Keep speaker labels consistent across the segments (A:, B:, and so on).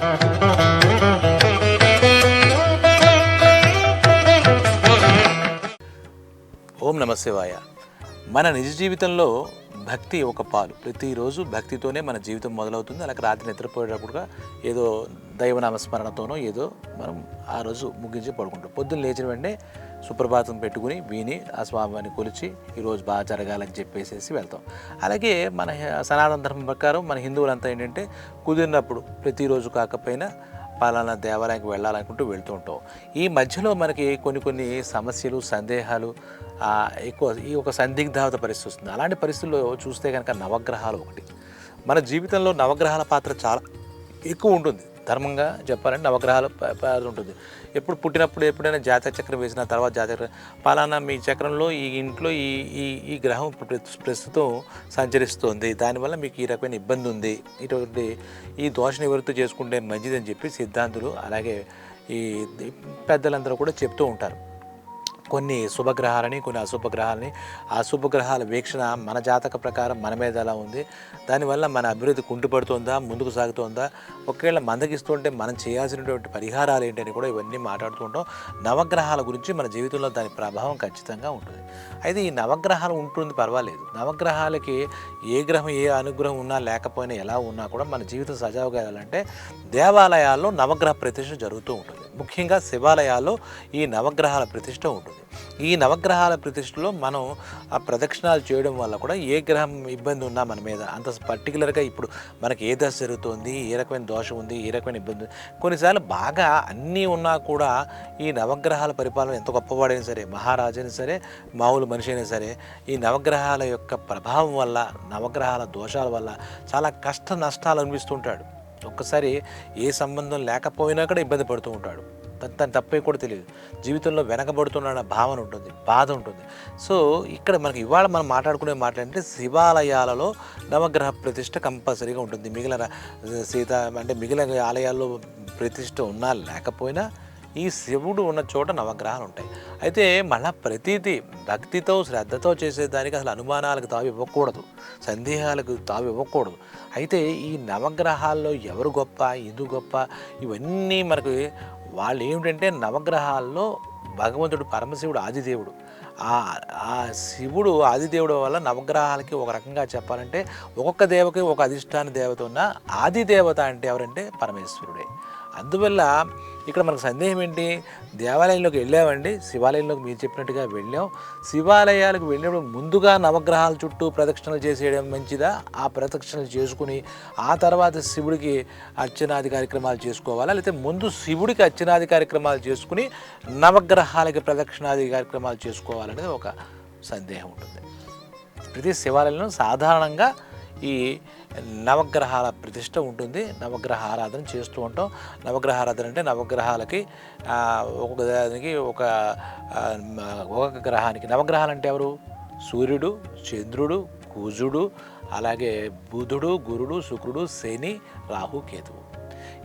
A: ఓం నమ శివాయ. మన నిజ జీవితంలో భక్తి ఒక పాలు. ప్రతిరోజు భక్తితోనే మన జీవితం మొదలవుతుంది. అలాగే రాత్రి నిద్రపోయేటప్పుడుగా ఏదో దైవనామస్మరణతోనో ఏదో మనం ఆ రోజు ముగించి పడుకుంటాం. పొద్దున్న లేచిన వెంటనే సుప్రభాతం పెట్టుకుని విని ఆ స్వామివారిని కొలిచి ఈరోజు బాగా జరగాలని చెప్పేసేసి వెళ్తాం. అలాగే మన సనాతన ధర్మం ప్రకారం మన హిందువులంతా ఏంటంటే కుదిరినప్పుడు ప్రతిరోజు కాకపోయినా పలానా దేవాలయానికి వెళ్ళాలనుకుంటూ వెళ్తూ ఉంటాం. ఈ మధ్యలో మనకి కొన్ని కొన్ని సమస్యలు సందేహాలు ఎక్కువ ఈ ఒక సందిగ్ధత పరిస్థితి వస్తుంది. అలాంటి పరిస్థితుల్లో చూస్తే కనుక నవగ్రహాలు ఒకటి. మన జీవితంలో నవగ్రహాల పాత్ర చాలా ఎక్కువ ఉంటుంది. ధర్మంగా చెప్పాలంటే నవగ్రహాల పాత్ర ఉంటుంది. ఎప్పుడు పుట్టినప్పుడు ఎప్పుడైనా జాతక చక్రం వేసిన తర్వాత జాతక పలానా మీ చక్రంలో ఈ ఇంట్లో ఈ ఈ ఈ గ్రహం ప్ర- ప్రస్తుతం సంచరిస్తుంది. దానివల్ల మీకు ఈ రకమైన ఇబ్బంది ఉంది. ఇటువంటి ఈ దోష నివృత్తి చేసుకుంటే మంచిదని చెప్పి సిద్ధాంతులు అలాగే ఈ పెద్దలందరూ కూడా చెప్తూ ఉంటారు. కొన్ని శుభగ్రహాలని కొన్ని అశుభగ్రహాలని. ఆ శుభగ్రహాల వీక్షణ మన జాతక ప్రకారం మన మీద ఎలా ఉంది? దానివల్ల మన అభివృద్ధి కుంటుపడుతుందా? ముందుకు సాగుతోందా? ఒకవేళ మందగిస్తుంటే మనం చేయాల్సినటువంటి పరిహారాలు ఏంటని కూడా ఇవన్నీ మాట్లాడుతూ ఉంటాం. నవగ్రహాల గురించి మన జీవితంలో దాని ప్రభావం ఖచ్చితంగా ఉంటుంది. అయితే ఈ నవగ్రహాలు ఉంటుంది పర్వాలేదు. నవగ్రహాలకి ఏ గ్రహం ఏ అనుగ్రహం ఉన్నా లేకపోయినా ఎలా ఉన్నా కూడా మన జీవితం సజావుగా వెళ్ళాలంటే దేవాలయాల్లో నవగ్రహ ప్రతిష్ఠ జరుగుతూ ఉంటుంది. ముఖ్యంగా శివాలయాల్లో ఈ నవగ్రహాల ప్రతిష్ఠ ఉంటుంది. ఈ నవగ్రహాల ప్రతిష్టలో మనం ఆ ప్రదక్షిణాలు చేయడం వల్ల కూడా ఏ గ్రహం ఇబ్బంది ఉన్నా మన మీద అంత పర్టికులర్గా ఇప్పుడు మనకి ఏ దశ జరుగుతుంది ఏ రకమైన దోషం ఉంది ఏ రకమైన ఇబ్బంది ఉంది. కొన్నిసార్లు బాగా అన్నీ ఉన్నా కూడా ఈ నవగ్రహాల పరిపాలన ఎంత గొప్పవాడైనా సరే మహారాజైనా సరే మామూలు మనిషి అయినా సరే ఈ నవగ్రహాల యొక్క ప్రభావం వల్ల నవగ్రహాల దోషాల వల్ల చాలా కష్ట నష్టాలు అనిపిస్తుంటాడు ఒక్కసారి ఏ సంబంధం లేకపోయినా కూడా ఇబ్బంది పడుతూ ఉంటాడు. తన తప్పే కూడా తెలియదు. జీవితంలో వెనకబడుతున్నాడన్న భావన ఉంటుంది బాధ ఉంటుంది. సో ఇక్కడ మనకి ఇవాళ మనం మాట్లాడుకునే మాట్లాడంటే శివాలయాలలో నవగ్రహ ప్రతిష్ట కంపల్సరీగా ఉంటుంది. మిగిలిన సీత అంటే మిగిలిన ఆలయాల్లో ప్రతిష్ట ఉన్నా లేకపోయినా ఈ శివుడు ఉన్న చోట నవగ్రహాలు ఉంటాయి. అయితే మళ్ళా ప్రతీది భక్తితో శ్రద్ధతో చేసేదానికి అసలు అనుమానాలకు తావి ఇవ్వకూడదు. సందేహాలకు తావి ఇవ్వకూడదు. అయితే ఈ నవగ్రహాల్లో ఎవరు గొప్ప ఇది గొప్ప? ఇవన్నీ మనకు వాళ్ళు ఏమిటంటే నవగ్రహాల్లో భగవంతుడు పరమశివుడు ఆదిదేవుడు. ఆ శివుడు ఆదిదేవుడు వల్ల నవగ్రహాలకి ఒక రకంగా చెప్పాలంటే ఒక్కొక్క దేవకి ఒక అధిష్టాన దేవత ఉన్న ఆదిదేవత అంటే ఎవరంటే పరమేశ్వరుడే. అందువల్ల ఇక్కడ మనకు సందేహం ఏంటి? దేవాలయంలోకి వెళ్ళామండి. శివాలయంలోకి మీరు చెప్పినట్టుగా వెళ్ళాం. శివాలయాలకు వెళ్ళినప్పుడు ముందుగా నవగ్రహాల చుట్టూ ప్రదక్షిణలు చేసేయడం మంచిదా? ఆ ప్రదక్షిణలు చేసుకుని ఆ తర్వాత శివుడికి అర్చనాది కార్యక్రమాలు చేసుకోవాలా? లేకపోతే ముందు శివుడికి అర్చనాది కార్యక్రమాలు చేసుకుని నవగ్రహాలకి ప్రదక్షిణాది కార్యక్రమాలు చేసుకోవాలనేది ఒక సందేహం ఉంటుంది. ప్రతి శివాలయంలో సాధారణంగా ఈ నవగ్రహాల ప్రతిష్ట ఉంటుంది. నవగ్రహ ఆరాధన చేస్తూ ఉంటాం. నవగ్రహ ఆరాధన అంటే నవగ్రహాలకి ఒక ఒక్కొక్క దానికి ఒక ఒక్కొక్క గ్రహానికి. నవగ్రహాలు అంటే ఎవరు? సూర్యుడు చంద్రుడు కుజుడు అలాగే బుధుడు గురుడు శుక్రుడు శని రాహు కేతువు.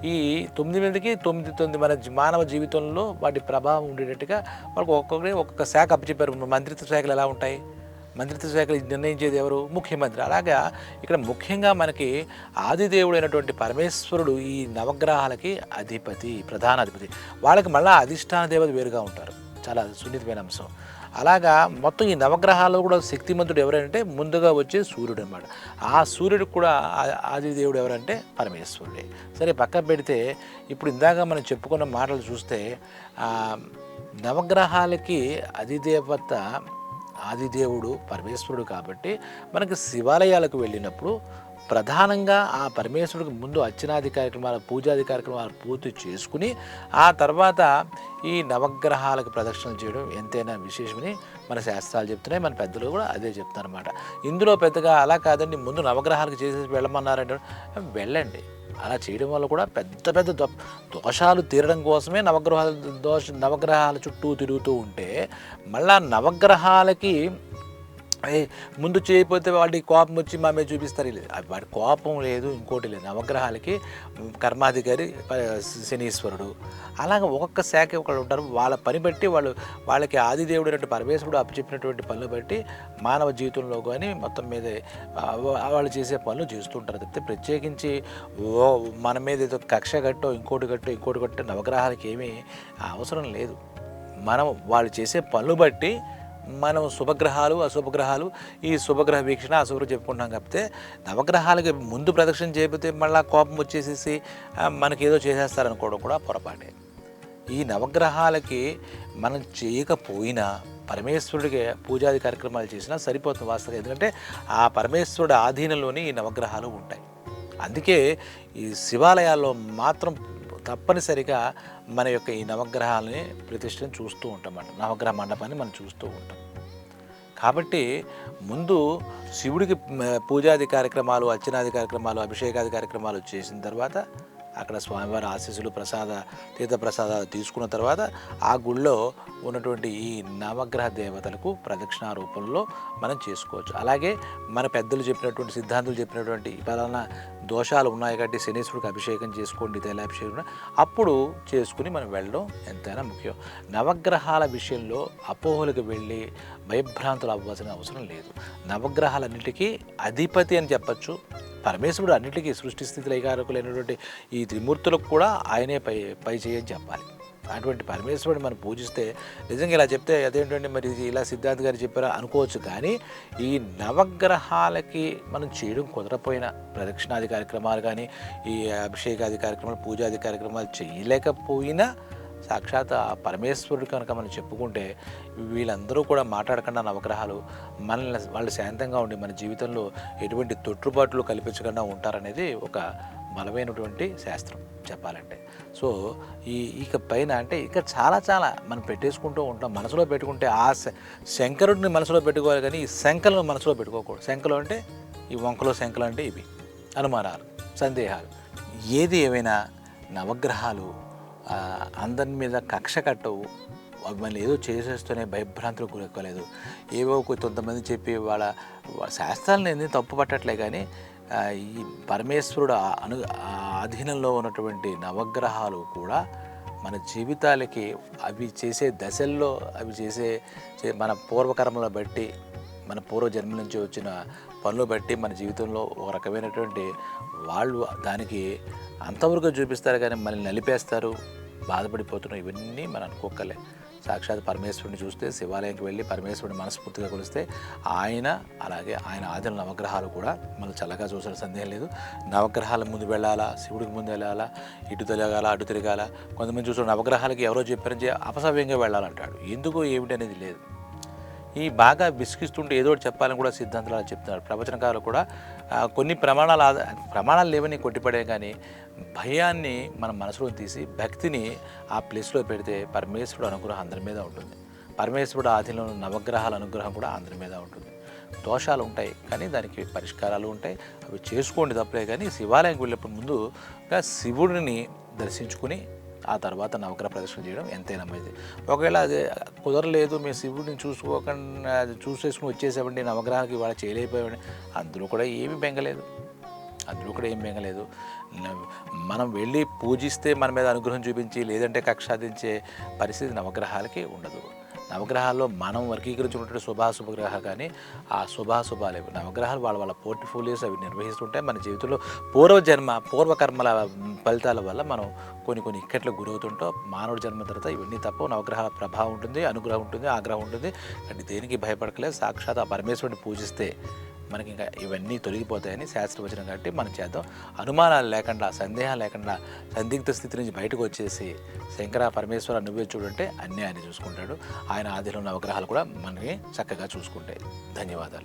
A: ఈ తొమ్మిది మందికి తొమ్మిది తొమ్మిది మన మానవ జీవితంలో వాటి ప్రభావం ఉండేటట్టుగా వాళ్ళకి ఒక్కొక్కరి ఒక్కొక్క శాఖ అప్పచెప్పారు. మంత్రిత్వ శాఖలు ఎలా ఉంటాయి? మంత్రిత్వ శాఖలు నిర్ణయించేది ఎవరు? ముఖ్యమంత్రి. అలాగా ఇక్కడ ముఖ్యంగా మనకి ఆదిదేవుడైనటువంటి పరమేశ్వరుడు ఈ నవగ్రహాలకి అధిపతి ప్రధాన అధిపతి. వాళ్ళకి మళ్ళీ అధిష్టాన దేవత వేరుగా ఉంటారు. చాలా సున్నితమైన అంశం. అలాగా మొత్తం ఈ నవగ్రహాల్లో కూడా శక్తిమంతుడు ఎవరంటే ముందుగా వచ్చే సూర్యుడు అనమాట ఆ సూర్యుడు కూడా ఆదిదేవుడు ఎవరంటే పరమేశ్వరుడే. సరే పక్కన పెడితే ఇప్పుడు ఇందాక మనం చెప్పుకున్న మాటలు చూస్తే నవగ్రహాలకి అధిదేవత ఆదిదేవుడు పరమేశ్వరుడు కాబట్టి మనకి శివాలయాలకు వెళ్ళినప్పుడు ప్రధానంగా ఆ పరమేశ్వరుడికి ముందు అర్చనాది కార్యక్రమాలు పూజాది కార్యక్రమాలు పూర్తి చేసుకుని ఆ తర్వాత ఈ నవగ్రహాలకు ప్రదక్షిణ చేయడం ఎంతైనా విశేషమని మన శాస్త్రాలు చెప్తున్నాయి. మన పెద్దలు కూడా అదే చెప్తున్నారు అనమాట ఇందులో పెద్దగా అలా కాదండి. ముందు నవగ్రహాలకు చేసేసి వెళ్ళమన్నారంటే వెళ్ళండి. అలా చేయడం వల్ల కూడా పెద్ద పెద్ద దో- దోషాలు తీరడం కోసమే నవగ్రహాల దోష నవగ్రహాల చుట్టూ తిరుగుతూ ఉంటే మళ్ళా నవగ్రహాలకి ముందు చేయకపోతే వాడికి కోపం వచ్చి మా మీద చూపిస్తారు. లేదు వాడి కోపం లేదు ఇంకోటి లేదు. నవగ్రహాలకి కర్మాధికారి ప- శనీశ్వరుడు. అలాగే ఒక్కొక్క శాఖ ఒకళ్ళు ఉంటారు. వాళ్ళ పని బట్టి వాళ్ళు వాళ్ళకి ఆదిదేవుడు అంటే పరమేశ్వరుడు అప్పచెప్పినటువంటి పనులు బట్టి మానవ జీవితంలో కానీ మొత్తం మీద వాళ్ళు చేసే పనులు చేస్తుంటారు తప్పితే ప్రత్యేకించి ఓ మన మీద ఏదో కక్ష గట్టో ఇంకోటి గట్టో ఇంకోటి గట్టో నవగ్రహాలకి ఏమీ అవసరం లేదు. మనం వాళ్ళు చేసే పనులు బట్టి మనం శుభగ్రహాలు అశుభగ్రహాలు ఈ శుభగ్రహ వీక్షణ అశుభ్రం చెప్పుకుంటాం కాకపోతే నవగ్రహాలకి ముందు ప్రదక్షిణ చేయకపోతే మళ్ళీ కోపం వచ్చేసేసి మనకి ఏదో చేసేస్తారనుకోవడం కూడా పొరపాటే. ఈ నవగ్రహాలకి మనం చేయకపోయినా పరమేశ్వరుడికి పూజాది కార్యక్రమాలు చేసినా సరిపోతుంది వాస్తవం ఎందుకంటే ఆ పరమేశ్వరుడి ఆధీనంలోనే ఈ నవగ్రహాలు ఉంటాయి. అందుకే ఈ శివాలయాల్లో మాత్రం తప్పనిసరిగా మన యొక్క ఈ నవగ్రహాలని ప్రతిష్టం చూస్తూ ఉంటాం నవగ్రహ మండపాన్ని మనం చూస్తూ ఉంటాం. కాబట్టి ముందు శివుడికి పూజాది కార్యక్రమాలు అర్చనాది కార్యక్రమాలు అభిషేకాది కార్యక్రమాలు చేసిన తర్వాత అక్కడ స్వామివారి ఆశీస్సులు ప్రసాద తీర్థ ప్రసాదాలు తీసుకున్న తర్వాత ఆ గుళ్ళో ఉన్నటువంటి ఈ నవగ్రహ దేవతలకు ప్రదక్షిణ రూపంలో మనం చేసుకోవచ్చు. అలాగే మన పెద్దలు చెప్పినటువంటి సిద్ధాంతులు చెప్పినటువంటి పలానా దోషాలు ఉన్నాయి కాబట్టి శనీశ్వరుడికి అభిషేకం చేసుకోండి తైలాభిషేకం అప్పుడు చేసుకుని మనం వెళ్ళడం ఎంతైనా ముఖ్యం. నవగ్రహాల విషయంలో అపోహలకు వెళ్ళి భయభ్రాంతులు అవ్వాల్సిన అవసరం లేదు. నవగ్రహాలన్నిటికీ అధిపతి అని చెప్పచ్చు. పరమేశ్వరుడు అన్నిటికీ సృష్టి స్థితి లైకారకులైనటువంటి ఈ త్రిమూర్తులకు కూడా ఆయనే పై పై చేయని చెప్పాలి. అటువంటి పరమేశ్వరుడు మనం పూజిస్తే నిజంగా ఇలా చెప్తే అదేంటంటే మరి ఇది ఇలా సిద్ధార్థ్ గారు చెప్పారా అనుకోవచ్చు కానీ ఈ నవగ్రహాలకి మనం చేయడం కుదరపోయిన ప్రదక్షిణాది కార్యక్రమాలు కానీ ఈ అభిషేకాది కార్యక్రమాలు పూజాది కార్యక్రమాలు చేయలేకపోయినా సాక్షాత్ ఆ పరమేశ్వరుడు కనుక మనం చెప్పుకుంటే వీళ్ళందరూ కూడా మాట్లాడకుండా నవగ్రహాలు మనల్ని వాళ్ళు శాంతంగా ఉండి మన జీవితంలో ఎటువంటి తొట్టుబాట్లు కల్పించకుండా ఉంటారనేది ఒక బలమైనటువంటి శాస్త్రం చెప్పాలంటే. సో ఈ ఇక పైన అంటే ఇక చాలా చాలా మనం పెట్టేసుకుంటూ ఉంటాం. మనసులో పెట్టుకుంటే ఆ శ- శంకరుడిని మనసులో పెట్టుకోవాలి కానీ ఈ శంకలను మనసులో పెట్టుకోకూడదు. శంకలు అంటే ఈ వంకలో శంకలు అంటే ఇవి. అనుమానాలు సందేహాలు. ఏది ఏమైనా నవగ్రహాలు అందరి మీద కక్ష కట్టవు. అవి మళ్ళీ ఏదో చేసేస్తూనే భయభ్రాంతులకు గురక్కలేదు ఏవో కొంతమంది చెప్పి వాళ్ళ శాస్త్రాలను ఎందుకు తప్పు పట్టట్లే కానీ ఈ పరమేశ్వరుడు ఆ- అను ఆధీనంలో ఉన్నటువంటి నవగ్రహాలు కూడా మన జీవితాలకి అవి చేసే దశల్లో అవి చేసే మన పూర్వకర్మలను బట్టి మన పూర్వ జన్మ నుంచి వచ్చిన పనులు బట్టి మన జీవితంలో ఒక రకమైనటువంటి వాళ్ళు దానికి అంతవరకు చూపిస్తారు కానీ మనల్ని నలిపేస్తారు. బాధపడిపోతున్నాం. ఇవన్నీ మనం అనుకోకలే సాక్షాత్ పరమేశ్వరుని చూస్తే శివాలయంకి వెళ్ళి పరమేశ్వరుని మనస్ఫూర్తిగా కొలిస్తే ఆయన అలాగే ఆయన ఆదిన నవగ్రహాలు కూడా మనం చల్లగా చూసిన సందేహం లేదు. నవగ్రహాల ముందు వెళ్ళాలా? శివుడికి ముందు వెళ్ళాలా? ఇటు తిరగాల? అటు తిరగాల? కొంతమంది చూసిన నవగ్రహాలకి ఎవరో చెప్పారని చెప్పి అపసవ్యంగా వెళ్ళాలంటాడు. ఎందుకు ఏమిటి అనేది లేదు. ఈ బాగా విసిగిస్తుంటే ఏదో ఒకటి చెప్పాలని కూడా సిద్ధాంతాలు చెప్తున్నారు. ప్రవచనకారులు కూడా కొన్ని ప్రమాణాలు ప్రమాణాలు లేవని కొట్టిపడే కానీ భయాన్ని మన మనసులో తీసి భక్తిని ఆ ప్లేస్లో పెడితే పరమేశ్వరుడు అనుగ్రహం అందరి మీద ఉంటుంది. పరమేశ్వరుడు ఆధీనంలో నవగ్రహాల అనుగ్రహం కూడా అందరి మీద ఉంటుంది. దోషాలు ఉంటాయి కానీ దానికి పరిష్కారాలు ఉంటాయి. అవి చేసుకోండి తప్పలే కానీ శివాలయంకి వెళ్ళినప్పుడు ముందుగా శివుడిని దర్శించుకుని ఆ తర్వాత నవగ్రహ ప్రదర్శన చేయడం ఎంతైనా మంచిది. ఒకవేళ అది కుదరలేదు మీ శివుడిని చూసుకోకుండా అది చూసేసుకుని వచ్చేసామండి నవగ్రహానికి ఇవాళ చేయలేకపోయాడు అందులో కూడా ఏమీ బెంగలేదు. అందులో కూడా ఏం బెంగలేదు. మనం వెళ్ళి పూజిస్తే మన మీద అనుగ్రహం చూపించి లేదంటే కక్ష సాధించే పరిస్థితి నవగ్రహాలకి ఉండదు. నవగ్రహాల్లో మనం వర్గీకరించుకున్నటువంటి శుభాశుభ గ్రహాలు కానీ ఆ శుభాశుభాలు నవగ్రహాలు వాళ్ళ వాళ్ళ పోర్ట్ఫోలియోస్ అవి నిర్వహిస్తుంటే మన జీవితంలో పూర్వజన్మ పూర్వకర్మల ఫలితాల వల్ల మనం కొన్ని కొన్ని ఇక్కట్లు గురవుతుంటో. మానవ జన్మ తర్వాత ఇవన్నీ తప్ప నవగ్రహాల ప్రభావం ఉంటుంది అనుగ్రహం ఉంటుంది ఆగ్రహం ఉంటుంది. అంటే దేనికి భయపడకలేదు. సాక్షాత్ ఆ పరమేశ్వరుని పూజిస్తే మనకి ఇంకా ఇవన్నీ తొలగిపోతాయని శాస్త్రవచనం కాబట్టి మనం చేద్దాం. అనుమానాలు లేకుండా సందేహాలు లేకుండా సందిగ్ధ స్థితి నుంచి బయటకు వచ్చేసి శంకర పరమేశ్వర నువ్వే చూడంటే అన్నీ ఆయన చూసుకుంటాడు. ఆయన ఆధీనంలో నవగ్రహాలు కూడా మనకి చక్కగా చూసుకుంటాయి. ధన్యవాదాలు.